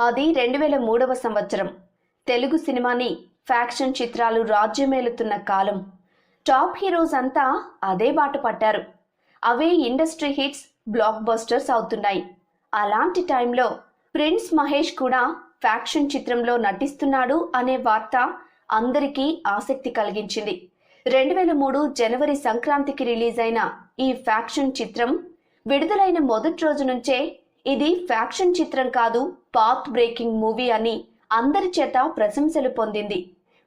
అది రెండు వేల మూడవ సంవత్సరం. తెలుగు సినిమాని ఫ్యాక్షన్ చిత్రాలు రాజ్యమేలుతున్న కాలం. టాప్ హీరోస్ అంతా అదే బాట పట్టారు. అవే ఇండస్ట్రీ హిట్స్ బ్లాక్ బస్టర్స్ అవుతున్నాయి. అలాంటి టైంలో ప్రిన్స్ మహేష్ కూడా ఫ్యాక్షన్ చిత్రంలో నటిస్తున్నాడు అనే వార్త అందరికీ ఆసక్తి కలిగించింది. రెండు వేల మూడు జనవరి సంక్రాంతికి రిలీజ్ అయిన ఈ ఫ్యాక్షన్ చిత్రం విడుదలైన మొదటి రోజు నుంచే ఇది ఫ్యాక్షన్ చిత్రం కాదు పాత్ బ్రేకింగ్ మూవీ అని అందరి చేత ప్రశంసలు పొందింది.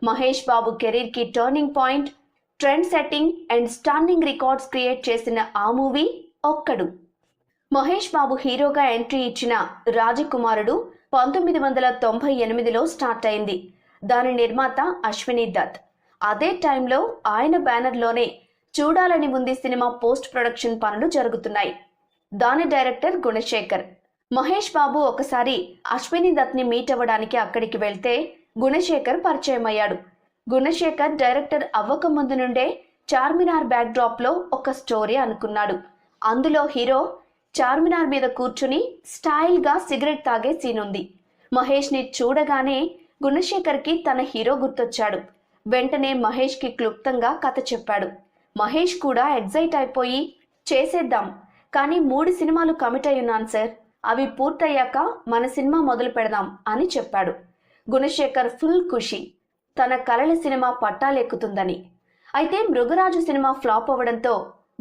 Mahesh Babu కెరీర్కి turning point trend setting and standing records create చేసిన ఆ మూవీ ఒక్కడు. మహేష్ బాబు హీరోగా ఎంట్రీ ఇచ్చిన రాజకుమారుడు పంతొమ్మిది వందల తొంభై ఎనిమిదిలో స్టార్ట్ అయింది. దాని నిర్మాత అశ్విని దత్. అదే టైంలో ఆయన బ్యానర్లోనే చూడాలని ఉంది సినిమా పోస్ట్ ప్రొడక్షన్ పనులు జరుగుతున్నాయి. దాని డైరెక్టర్ గుణశేఖర్. మహేష్ బాబు ఒకసారి అశ్విని దత్ని మీట్ అవ్వడానికి అక్కడికి వెళ్తే గుణశేఖర్ పరిచయం అయ్యాడు గుణశేఖర్ డైరెక్టర్ అవ్వక ముందు నుండే చార్మినార్ బ్యాక్ డ్రాప్లో ఒక స్టోరీ అనుకున్నాడు. అందులో హీరో చార్మినార్ మీద కూర్చుని స్టైల్గా సిగరెట్ తాగే సీన్ ఉంది మహేష్ని చూడగానే గుణశేఖర్కి తన హీరో గుర్తొచ్చాడు. వెంటనే మహేష్కి క్లుప్తంగా కథ చెప్పాడు. మహేష్ కూడా ఎగ్జైట్ అయిపోయి చేసేద్దాం. కానీ మూడు సినిమాలు కమిట్ అయ్యున్నాను ఉన్నాను సార్. అవి పూర్తయ్యాక మన సినిమా మొదలు పెడదాం అని చెప్పాడు. గుణశేఖర్ ఫుల్ ఖుషి. తన కలల సినిమా పట్టాలెక్కుతుందని. అయితే మృగరాజు సినిమా ఫ్లాప్ అవ్వడంతో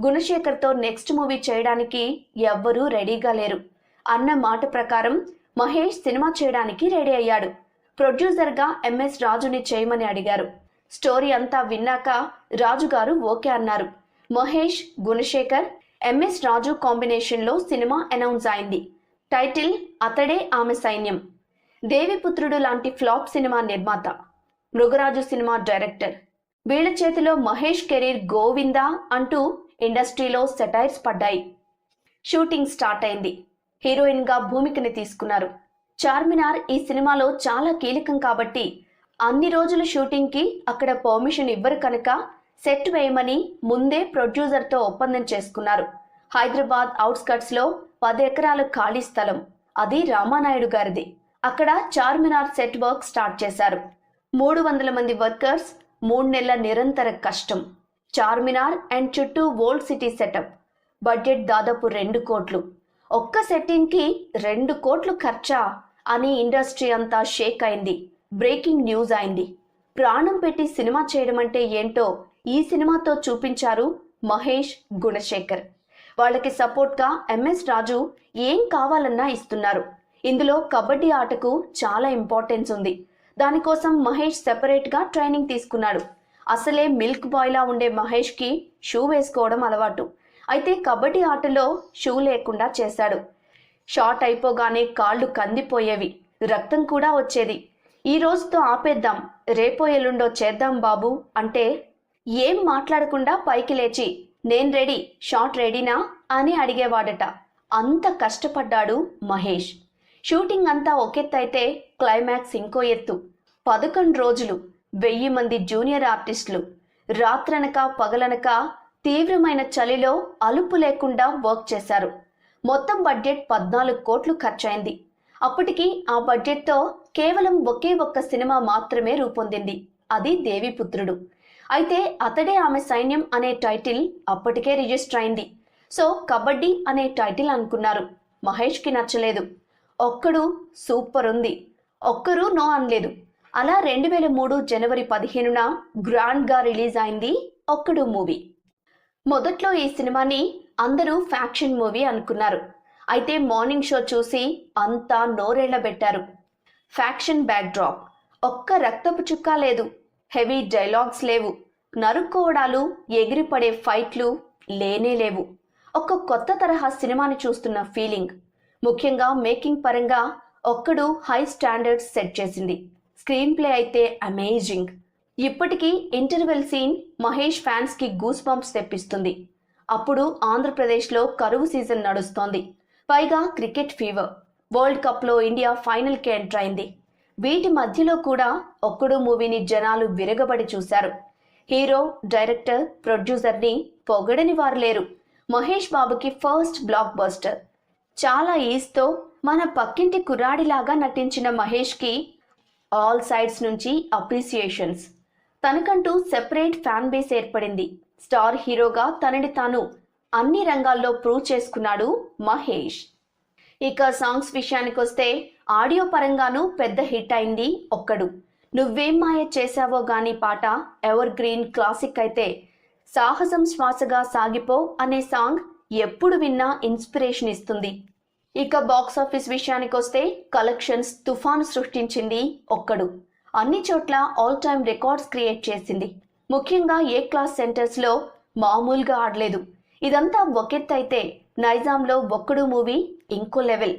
గుణశేఖర్తో నెక్స్ట్ మూవీ చేయడానికి ఎవ్వరూ రెడీగా లేరు. అన్న మాట ప్రకారం మహేష్ సినిమా చేయడానికి రెడీ అయ్యాడు. ప్రొడ్యూసర్గా ఎంఎస్ రాజుని చేయమని అడిగారు. స్టోరీ అంతా విన్నాక రాజుగారు ఓకే అన్నారు. మహేష్ గుణశేఖర్ ఎంఎస్ రాజు కాంబినేషన్లో సినిమా అనౌన్స్ అయింది. టైటిల్ అతడే ఆమె సైన్యం. దేవిపుత్రుడు లాంటి ఫ్లాప్ సినిమా నిర్మాత. మృగరాజు సినిమా డైరెక్టర్ వీళ్ళ చేతిలో మహేష్ కెరీర్ గోవిందా అంటూ ఇండస్ట్రీలో సెటైర్స్ పడ్డాయి. షూటింగ్ స్టార్ట్ అయింది. హీరోయిన్గా భూమికని తీసుకున్నారు. చార్మినార్ ఈ సినిమాలో చాలా కీలకం కాబట్టి అన్ని రోజుల షూటింగ్కి అక్కడ పర్మిషన్ ఇవ్వరు కనుక సెట్ వేయమని ముందే ప్రొడ్యూసర్తో ఒప్పందం చేసుకున్నారు. హైదరాబాద్ అవుట్స్కట్స్లో పది ఎకరాల ఖాళీ స్థలం. అది రామానాయుడు గారిది. అక్కడ చార్మినార్ సెట్ వర్క్ స్టార్ట్ చేశారు. మూడు వందల మంది వర్కర్స్ మూడు నెలల నిరంతర కష్టం. చార్మినార్ అండ్ చుట్టూ ఓల్డ్ సిటీ సెటప్. బడ్జెట్ దాదాపు రెండు కోట్లు. ఒక్క సెట్టింగ్కి రెండు కోట్లు ఖర్చా అని ఇండస్ట్రీ అంతా షేక్ అయింది. బ్రేకింగ్ న్యూస్ అయింది. ప్రాణం పెట్టి సినిమా చేయడం అంటే ఏంటో ఈ సినిమాతో చూపించారు మహేష్ గుణశేఖర్. వాళ్ళకి సపోర్ట్గా ఎంఎస్ రాజు ఏం కావాలన్నా ఇస్తున్నారు. ఇందులో కబడ్డీ ఆటకు చాలా ఇంపార్టెన్స్ ఉంది. దానికోసం మహేష్ సెపరేట్గా ట్రైనింగ్ తీసుకున్నాడు. అసలే మిల్క్ బాయ్లా ఉండే మహేష్కి షూ వేసుకోవడం అలవాటు. అయితే కబడ్డీ ఆటలో షూ లేకుండా చేశాడు. షాట్ అయిపోగానే కాళ్ళు కందిపోయేవి. రక్తం కూడా వచ్చేది. ఈ రోజుతో ఆపేద్దాం. రేపో ఎల్లుండో చేద్దాం బాబు అంటే ఏం మాట్లాడకుండా పైకి లేచి నేను రెడీ షాట్ రెడీనా? అని అడిగేవాడట. అంత కష్టపడ్డాడు మహేష్. షూటింగ్ అంతా ఒకెత్తైతే క్లైమాక్స్ ఇంకో ఎత్తు. పదకొండు రోజులు వెయ్యి మంది జూనియర్ ఆర్టిస్టులు. రాత్రనక పగలనక తీవ్రమైన చలిలో అలుపు లేకుండా వర్క్ చేశారు. మొత్తం బడ్జెట్ పద్నాలుగు కోట్లు ఖర్చయింది. అప్పటికి ఆ బడ్జెట్తో కేవలం ఒకే ఒక్క సినిమా మాత్రమే రూపొందింది. అది దేవిపుత్రుడు. అయితే అతడే ఆమె సైన్యం అనే టైటిల్ అప్పటికే రిజిస్టర్ అయింది. సో కబడ్డీ అనే టైటిల్ అనుకున్నారు. మహేష్కి నచ్చలేదు. ఒక్కడు సూపర్ ఉంది. ఒక్కరు నో అనలేదు. అలా రెండు వేల మూడు జనవరి పదిహేనున గ్రాండ్గా రిలీజ్ అయింది ఒక్కడు మూవీ. మొదట్లో ఈ సినిమాని అందరూ ఫ్యాక్షన్ మూవీ అనుకున్నారు. అయితే మార్నింగ్ షో చూసి అంతా నోరేళ్ళబెట్టారు. ఫ్యాక్షన్ బ్యాక్ డ్రాప్ ఒక్క రక్తపు చుక్క లేదు. హెవీ డైలాగ్స్ లేవు. నరుక్కోవడాలు ఎగిరిపడే ఫైట్లు లేనే లేవు. ఒక కొత్త తరహా సినిమాని చూస్తున్న ఫీలింగ్. ముఖ్యంగా మేకింగ్ పరంగా ఒక్కడు హై స్టాండర్డ్స్ సెట్ చేసింది. స్క్రీన్ ప్లే అయితే అమేజింగ్. ఇప్పటికీ ఇంటర్వెల్ సీన్ మహేష్ ఫ్యాన్స్కి గూస్ బంప్స్ తెప్పిస్తుంది. అప్పుడు ఆంధ్రప్రదేశ్లో కరువు సీజన్ నడుస్తోంది. పైగా క్రికెట్ ఫీవర్. వరల్డ్ కప్లో ఇండియా ఫైనల్కి ఎంటర్ అయింది. వీటి మధ్యలో కూడా ఒక్కడు మూవీని జనాలు విరగబడి చూశారు. హీరో డైరెక్టర్ ప్రొడ్యూసర్ని పొగడని వారు లేరు మహేష్ బాబుకి ఫస్ట్ బ్లాక్ బస్టర్. చాలా ఈస్తో మన పక్కింటి కుర్రాడిలాగా నటించిన మహేష్కి ఆల్ సైడ్స్ నుంచి అప్రిసియేషన్స్. తనకంటూ సెపరేట్ ఫ్యాన్ బేస్ ఏర్పడింది. స్టార్ హీరోగా తనని తాను అన్ని రంగాల్లో ప్రూవ్ చేసుకున్నాడు మహేష్. ఇక సాంగ్స్ విషయానికి వస్తే ఆడియో పరంగానూ పెద్ద హిట్ అయింది ఒక్కడు. నువ్వేం మాయ చేశావో గాని పాట ఎవర్ గ్రీన్ క్లాసిక్ అయితే సాహసం శ్వాసగా సాగిపో అనే సాంగ్ ఎప్పుడు విన్నా ఇన్స్పిరేషన్ ఇస్తుంది. ఇక బాక్స్ ఆఫీస్ విషయానికి వస్తే కలెక్షన్స్ తుఫాను సృష్టించింది ఒక్కడు. అన్ని చోట్ల ఆల్ టైమ్ రికార్డ్స్ క్రియేట్ చేసింది. ముఖ్యంగా ఏ క్లాస్ సెంటర్స్లో మామూలుగా ఆడలేదు. ఇదంతా ఒకెత్తైతే నైజాంలో ఒక్కడు మూవీ ఇంకో లెవెల్.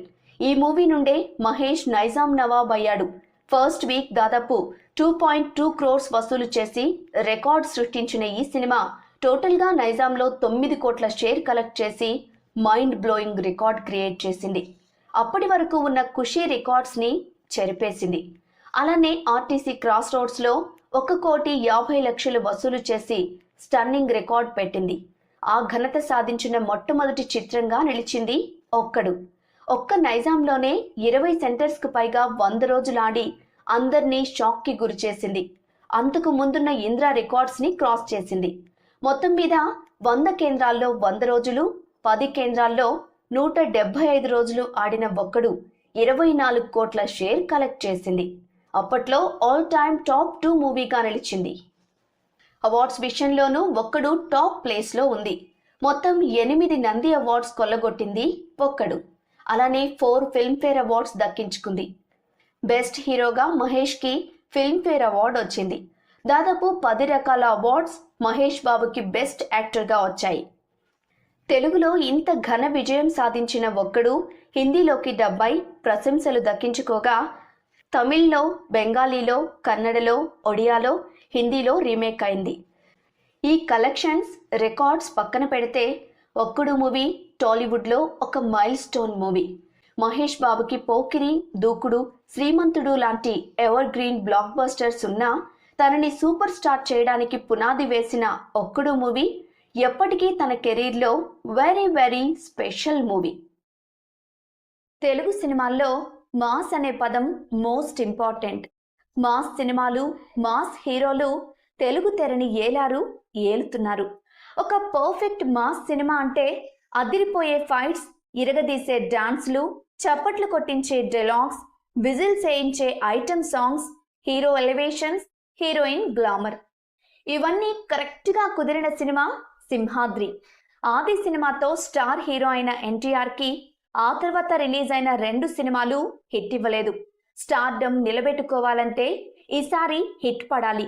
ఈ మూవీ నుండే మహేష్ నైజాం నవాబ్ అయ్యాడు. ఫస్ట్ వీక్ దాదాపు టూ పాయింట్ టూ క్రోర్స్ వసూలు చేసి రికార్డ్ సృష్టించిన ఈ సినిమా టోటల్గా నైజాంలో తొమ్మిది కోట్ల షేర్ కలెక్ట్ చేసి మైండ్ బ్లోయింగ్ రికార్డ్ క్రియేట్ చేసింది. అప్పటి వరకు ఉన్న ఖుషీ రికార్డ్స్ని చెరిపేసింది. అలానే ఆర్టీసీ క్రాస్ రోడ్స్లో ఒక కోటి యాభై లక్షలు వసూలు చేసి స్టన్నింగ్ రికార్డ్ పెట్టింది. ఆ ఘనత సాధించిన మొట్టమొదటి చిత్రంగా నిలిచింది ఒక్కడు. ఒక్క నైజాంలోనే ఇరవై సెంటర్స్కు పైగా వంద రోజులాడి అందర్నీ షాక్కి గురిచేసింది అంతకు ముందున్న ఇంద్ర రికార్డ్స్ని క్రాస్ చేసింది. మొత్తం మీద వంద కేంద్రాల్లో వంద రోజులు పది కేంద్రాల్లో నూట డెబ్బై ఐదు రోజులు ఆడిన ఒక్కడు ఇరవై నాలుగు కోట్ల షేర్ కలెక్ట్ చేసింది. అప్పట్లో ఆల్ టైమ్ టాప్ టూ మూవీగా నిలిచింది. అవార్డ్స్ విషయంలోనూ ఒక్కడు టాప్ ప్లేస్లో ఉంది. మొత్తం ఎనిమిది నంది అవార్డ్స్ కొల్లగొట్టింది ఒక్కడు. అలానే ఫోర్ ఫిల్మ్ఫేర్ అవార్డ్స్ దక్కించుకుంది. బెస్ట్ హీరోగా మహేష్కి ఫిల్మ్ఫేర్ అవార్డు వచ్చింది. దాదాపు పది రకాల అవార్డ్స్ మహేష్ బాబుకి బెస్ట్ యాక్టర్గా వచ్చాయి. తెలుగులో ఇంత ఘన విజయం సాధించిన ఒక్కడు హిందీలోకి డబ్బై ప్రశంసలు దక్కించుకోగా తమిళ్ళో బెంగాలీలో కన్నడలో ఒడియాలో హిందీలో రీమేక్ అయింది. ఈ కలెక్షన్స్ రికార్డ్స్ పక్కన పెడితే ఒక్కడు మూవీ టాలీవుడ్లో ఒక మైల్ స్టోన్ మూవీ. మహేష్ బాబుకి పోకిరి దూకుడు శ్రీమంతుడు లాంటి ఎవర్ గ్రీన్ బ్లాక్ బస్టర్స్ ఉన్నా తనని సూపర్ స్టార్ చేయడానికి పునాది వేసిన ఒక్కడు మూవీ ఎప్పటికీ తన కెరీర్లో very very special movie. Telugu సినిమాల్లో మాస్ అనే పదం మోస్ట్ ఇంపార్టెంట్. మాస్ సినిమాలు మాస్ హీరోలు తెలుగు తెరని ఏలారు ఏలుతున్నారు. ఒక పర్ఫెక్ట్ మాస్ సినిమా అంటే అదిరిపోయే ఫైట్స్ ఇరగదీసే డాన్స్లు చప్పట్లు కొట్టించే డెలాగ్స్ విజిల్ చేయించే item songs hero elevations heroine glamour ఇవన్నీ కరెక్ట్గా కుదిరిన సినిమా సింహాద్రి. ఆది సినిమాతో స్టార్ హీరో అయిన ఎన్టీఆర్కి ఆ తర్వాత రిలీజ్ అయిన రెండు సినిమాలు హిట్ ఇవ్వలేదు. స్టార్డమ్ నిలబెట్టుకోవాలంటే ఈసారి హిట్ పడాలి.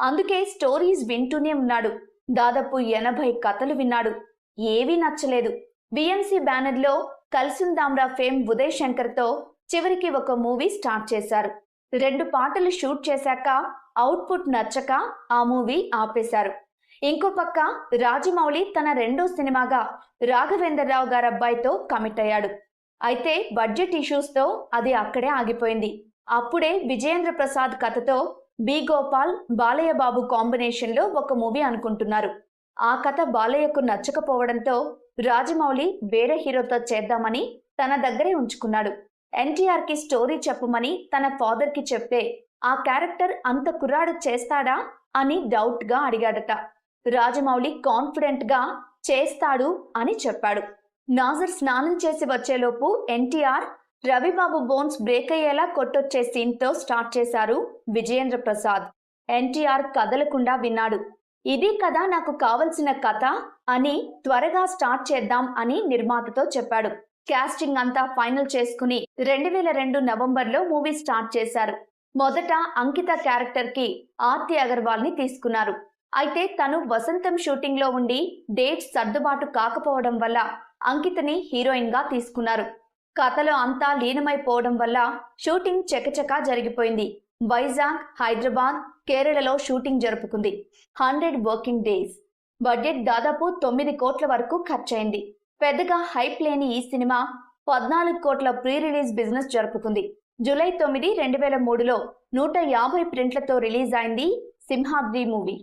అందుకే స్టోరీస్ వింటూనే ఉన్నాడు. దాదాపు ఎనభై కథలు విన్నాడు. ఏవీ నచ్చలేదు. బిఎంసి బ్యానర్లో కల్సుందామ్రా ఫేమ్ ఉదయ్ శంకర్తో చివరికి ఒక మూవీ స్టార్ట్ చేశారు. రెండు పాటలు షూట్ చేశాక అవుట్పుట్ నచ్చక ఆ మూవీ ఆపేశారు. ఇంకో పక్క రాజమౌళి తన రెండో సినిమాగా రాఘవేంద్రరావు గారి అబ్బాయితో కమిట్ అయ్యాడు. అయితే బడ్జెట్ ఇష్యూస్తో అది అక్కడే ఆగిపోయింది. అప్పుడే విజయేంద్ర ప్రసాద్ కథతో బి గోపాల్ బాలయ్య బాబు కాంబినేషన్లో ఒక మూవీ అనుకుంటున్నారు. ఆ కథ బాలయ్యకు నచ్చకపోవడంతో రాజమౌళి వేరే హీరోతో చేద్దామని తన దగ్గరే ఉంచుకున్నాడు. ఎన్టీఆర్కి స్టోరీ చెప్పమని తన ఫాదర్కి చెప్తే ఆ క్యారెక్టర్ అంత కుర్రాడు చేస్తాడా? అని డౌట్గా అడిగాడట. రాజమౌళి కాన్ఫిడెంట్గా చేస్తాడు అని చెప్పాడు. నాజర్ స్నానం చేసి వచ్చేలోపు ఎన్టీఆర్ రవిబాబు బోన్స్ బ్రేక్ అయ్యేలా కొట్టొచ్చే సీన్తో స్టార్ట్ చేశారు విజయేంద్ర ప్రసాద్. ఎన్టీఆర్ కదలకుండా విన్నాడు. ఇది కదా నాకు కావలసిన కథ అని త్వరగా స్టార్ట్ చేద్దాం అని నిర్మాతతో చెప్పాడు. కాస్టింగ్ అంతా ఫైనల్ చేసుకుని రెండు వేల రెండు నవంబర్లో మూవీ స్టార్ట్ చేశారు. మొదట అంకిత క్యారెక్టర్కి ఆర్తి అగర్వాల్ని తీసుకున్నారు. అయితే తను వసంతం షూటింగ్లో ఉండి డేట్స్ సర్దుబాటు కాకపోవడం వల్ల అంకితని హీరోయిన్గా తీసుకున్నారు. కథలో అంతా లీనమైపోవడం వల్ల షూటింగ్ చకచకా జరిగిపోయింది. వైజాగ్ హైదరాబాద్ కేరళలో shooting జరుపుకుంది. Hundred working days. Budget దాదాపు తొమ్మిది కోట్ల వరకు ఖర్చయింది. పెద్దగా హైప్ లేని ఈ సినిమా పద్నాలుగు కోట్ల ప్రీ రిలీజ్ బిజినెస్ జరుపుకుంది. జూలై తొమ్మిది రెండు వేల మూడులో నూట యాభై ప్రింట్లతో రిలీజ్ అయింది సింహాద్రి మూవీ.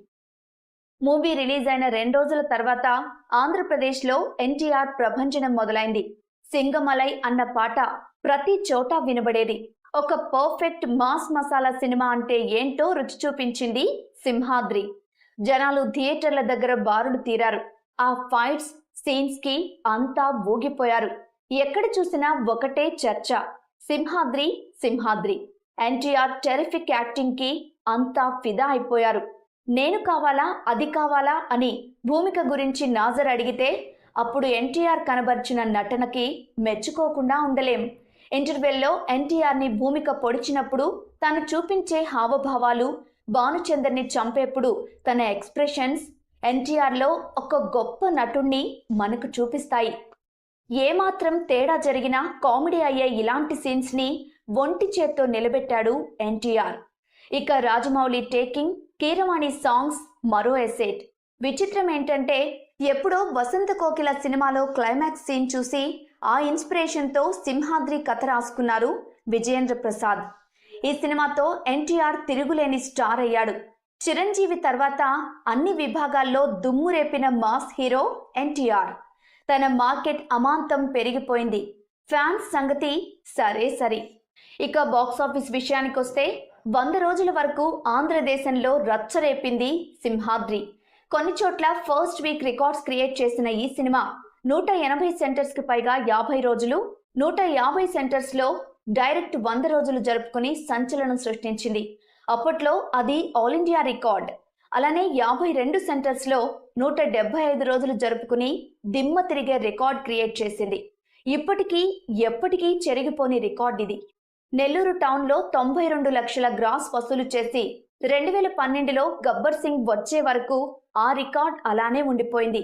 మూవీ రిలీజ్ అయిన రెండు రోజుల తర్వాత ఆంధ్రప్రదేశ్లో ఎన్టీఆర్ ప్రభంజనం మొదలైంది. సింగమలై అన్న పాట ప్రతి చోట వినబడేది. ఒక పర్ఫెక్ట్ మాస్ మసాలా సినిమా అంటే ఏంటో రుచి చూపించింది సింహాద్రి. జనాలు థియేటర్ల దగ్గర బారులు తీరారు. ఆ ఫైట్స్ సీన్స్కి అంతా ఊగిపోయారు. ఎక్కడ చూసినా ఒకటే చర్చ సింహాద్రి సింహాద్రి. ఎన్టీఆర్ టెరిఫిక్ యాక్టింగ్కి అంతా ఫిదా అయిపోయారు. నేను కావాలా అది కావాలా అని భూమిక గురించి నాజర్ అడిగితే అప్పుడు ఎన్టీఆర్ కనబరిచిన నటనకి మెచ్చుకోకుండా ఉండలేం. ఇంటర్వెల్లో ఎన్టీఆర్ని భూమిక పొడిచినప్పుడు తను చూపించే హావభావాలు భానుచందర్ని చంపేప్పుడు తన ఎక్స్ప్రెషన్స్ ఎన్టీఆర్లో ఒక గొప్ప నటుణ్ణి మనకు చూపిస్తాయి. ఏమాత్రం తేడా జరిగినా కామెడీ అయ్యే ఇలాంటి సీన్స్ని ఒంటి చేత్తో నిలబెట్టాడు ఎన్టీఆర్. ఇక రాజమౌళి టేకింగ్ కీరవాణి సాంగ్స్ మరో ఎసెట్ విచిత్రం ఏంటంటే ఎప్పుడో వసంత కోకిల సినిమాలో క్లైమాక్స్ సీన్ చూసి ఆ ఇన్స్పిరేషన్తో సింహాద్రి కథ రాసుకున్నారు విజయేంద్ర ప్రసాద్. ఈ సినిమాతో ఎన్టీఆర్ తిరుగులేని స్టార్ అయ్యాడు. చిరంజీవి తర్వాత అన్ని విభాగాల్లో దుమ్ము రేపిన మాస్ హీరో ఎన్టీఆర్. తన మార్కెట్ అమాంతం పెరిగిపోయింది. ఫ్యాన్స్ సంగతి సరే సరే. ఇక బాక్సాఫీస్ విషయానికొస్తే వంద రోజుల వరకు ఆంధ్రదేశంలో రచ్చరేపింది సింహాద్రి. కొన్ని చోట్ల ఫస్ట్ వీక్ రికార్డ్స్ క్రియేట్ చేసిన ఈ సినిమా నూట ఎనభై సెంటర్స్కి పైగా యాభై రోజులు నూట యాభై సెంటర్స్లో డైరెక్ట్ వంద రోజులు జరుపుకుని సంచలనం సృష్టించింది. అప్పట్లో అది ఆల్ ఇండియా రికార్డ్ అలానే యాభై రెండు సెంటర్స్లో నూట డెబ్బై ఐదు రోజులు జరుపుకుని దిమ్మ తిరిగే రికార్డ్ క్రియేట్ చేసింది. ఇప్పటికీ ఎప్పటికీ చెరిగిపోని రికార్డ్ ఇది. నెల్లూరు టౌన్లో తొంభై రెండు లక్షల గ్రాస్ వసూలు చేసి రెండు వేల పన్నెండులో గబ్బర్ సింగ్ వచ్చే వరకు ఆ రికార్డ్ అలానే ఉండిపోయింది.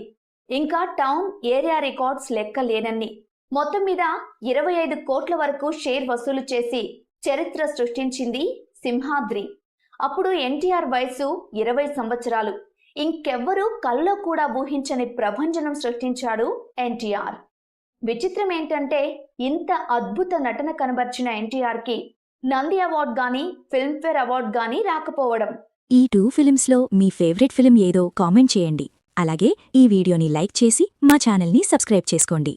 ఇంకా టౌన్ ఏరియా రికార్డ్స్ లెక్క లేనన్ని. మొత్తం మీద ఇరవై ఐదు కోట్ల వరకు షేర్ వసూలు చేసి చరిత్ర సృష్టించింది సింహాద్రి. అప్పుడు ఎన్టీఆర్ వయసు ఇరవై సంవత్సరాలు. ఇంకెవ్వరూ కల్లో కూడా ఊహించని ప్రభంజనం సృష్టించాడు ఎన్టీఆర్. విచిత్రం ఏంటంటే ఇంత అద్భుత నటన కనబర్చిన ఎన్టీఆర్కి నంది అవార్డ్ గాని ఫిల్మ్ఫేర్ అవార్డ్ గాని రాకపోవడం. ఈ టూ ఫిలిమ్స్లో మీ ఫేవరెట్ ఫిలిం ఏదో కామెంట్ చేయండి. అలాగే ఈ వీడియోని లైక్ చేసి మా ఛానల్ని సబ్స్క్రైబ్ చేసుకోండి.